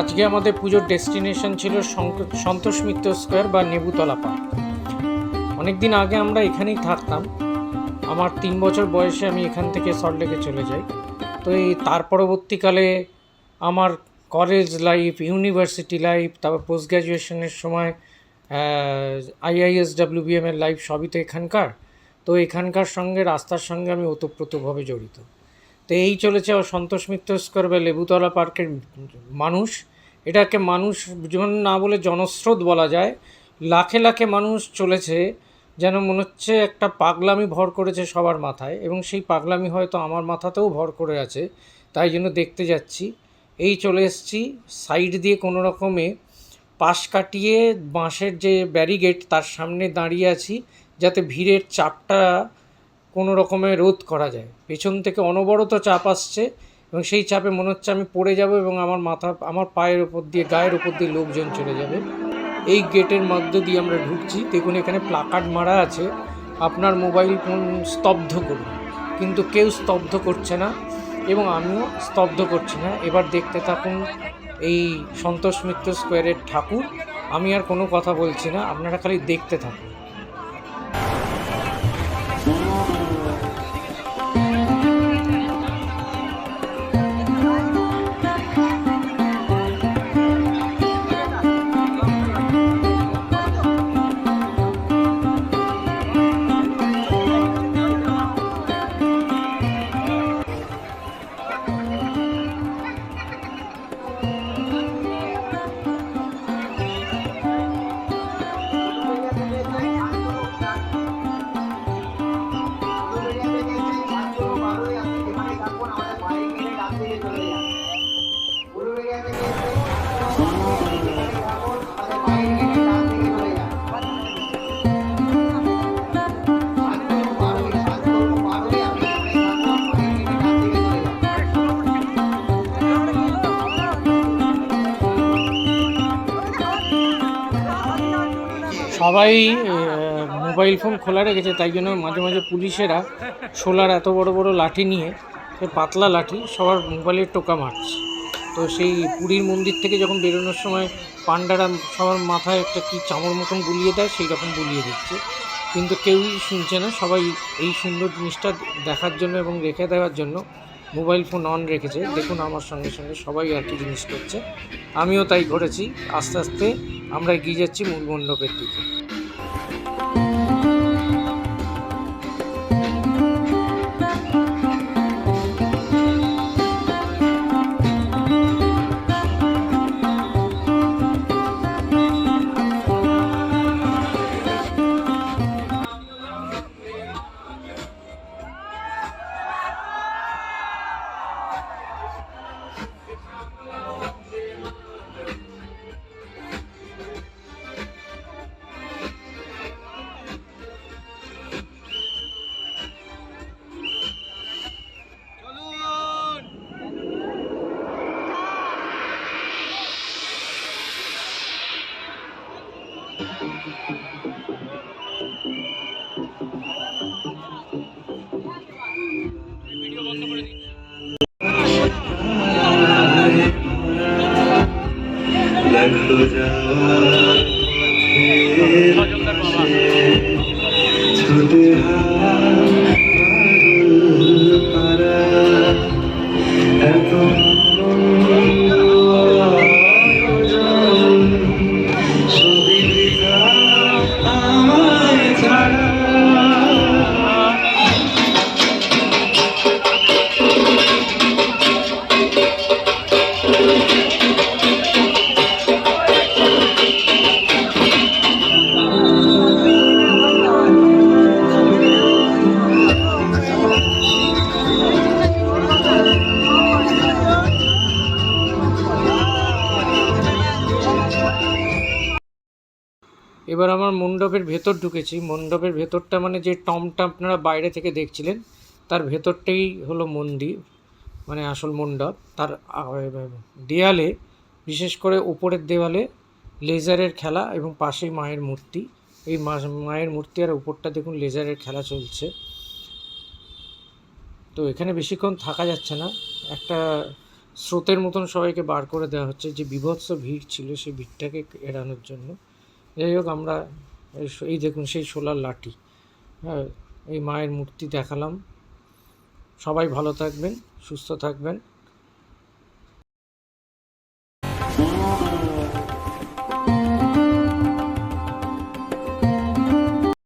আজকে আমাদের পুজোর ডেস্টিনেশন ছিল সন্তোষ মিত্র স্কোয়ার বা নেবুতলা পার্ক। অনেক দিন আগে আমরা এখানেই থাকতাম। আমার তিন বছর বয়সে আমি এখান থেকে সল্টলেকে চলে যাই। তো এই তার পরবর্তীকালে আমার কলেজ লাইফ, ইউনিভার্সিটি লাইফ, তারপর পোস্ট গ্র্যাজুয়েশনের সময় আইআইএস ডাব্লিউবিএম এর লাইফ সবই তো এখানকার। তো এখানকার সঙ্গে, রাস্তার সঙ্গে আমি ওতপ্রোতভাবে জড়িত। তো এই চলেছে আমার সন্তোষ মিত্র বা লেবুতলা পার্কের মানুষ। এটাকে মানুষ যেমন না বলে জনস্রোত বলা যায়। লাখে লাখে মানুষ চলেছে, যেন মনে হচ্ছে একটা পাগলামি ভর করেছে সবার মাথায়। এবং সেই পাগলামি হয়তো আমার মাথাতেও ভর করে আছে, তাই জন্য দেখতে যাচ্ছি। এই চলে এসেছি সাইড দিয়ে কোনো রকমে পাশ কাটিয়ে বাঁশের যে ব্যারিগেড তার সামনে দাঁড়িয়ে আছি, যাতে ভিড়ের চাপটা কোনো রকমে রোধ করা যায়। পেছন থেকে অনবরত চাপ আসছে এবং সেই চাপে মনে হচ্ছে আমি পড়ে যাব এবং আমার মাথা, আমার পায়ের ওপর দিয়ে, গায়ের ওপর দিয়ে লোকজন চলে যাবে। এই গেটের মধ্য দিয়ে আমরা ঢুকছি। দেখুন, এখানে প্লাকার্ড মারা আছে। আপনার মোবাইল ফোন স্তব্ধ করুন। কিন্তু কেউ স্তব্ধ করছে না এবং আমিও স্তব্ধ করছি না। এবার দেখতে থাকুন এই সন্তোষ মিত্র স্কোয়ারের ঠাকুর। আমি আর কোনো কথা বলছি না। আপনারা খালি দেখতে থাকুন। সবাই মোবাইল ফোন খোলা রেখেছে, তাই জন্য মাঝে মাঝে পুলিশেরা সোলার এত বড় বড় লাঠি নিয়ে পাতলা লাঠি সবার মোবাইলের টোকা মারছে। তো সেই পুরীর মন্দির থেকে যখন বেরোনোর সময় পান্ডারা সবার মাথায় একটা কি চামড় মতন গুলিয়ে দেয়, সেই রকম গুলিয়ে দিচ্ছে। কিন্তু কেউই শুনছে না, সবাই এই সুন্দর জিনিসটা দেখার জন্য এবং রেখে দেওয়ার জন্য মোবাইল ফোন অন রেখেছে। দেখুন আমার সঙ্গে সঙ্গে সবাই একই জিনিস করছে। আমিও তাই করেছি। আস্তে আস্তে আমরা এগিয়ে যাচ্ছি মূল মণ্ডপের দিকে। দেখো যাওয়ার এবার আমার মণ্ডপের ভেতর ঢুকেছি। মণ্ডপের ভেতরটা মানে যে টমটা আপনারা বাইরে থেকে দেখছিলেন, তার ভেতরটাই হলো মন্দির মানে আসল মণ্ডপ। তার দেয়ালে বিশেষ করে উপরের দেওয়ালে লেজারের খেলা এবং পাশেই মায়ের মূর্তি। এই মায়ের মূর্তি আর উপরটা দেখুন লেজারের খেলা চলছে। তো এখানে বেশিক্ষণ থাকা যাচ্ছে না। একটা স্রোতের মতন সবাইকে বার করে দেওয়া হচ্ছে। যে বিভৎস ভিড় ছিল সেই ভিড়টাকে এড়ানোর জন্য। যাই হোক, আমরা এই দেখুন সেই সোলার লাঠি। হ্যাঁ এই মায়ের মূর্তি দেখালাম। সবাই ভালো থাকবেন, সুস্থ থাকবেন।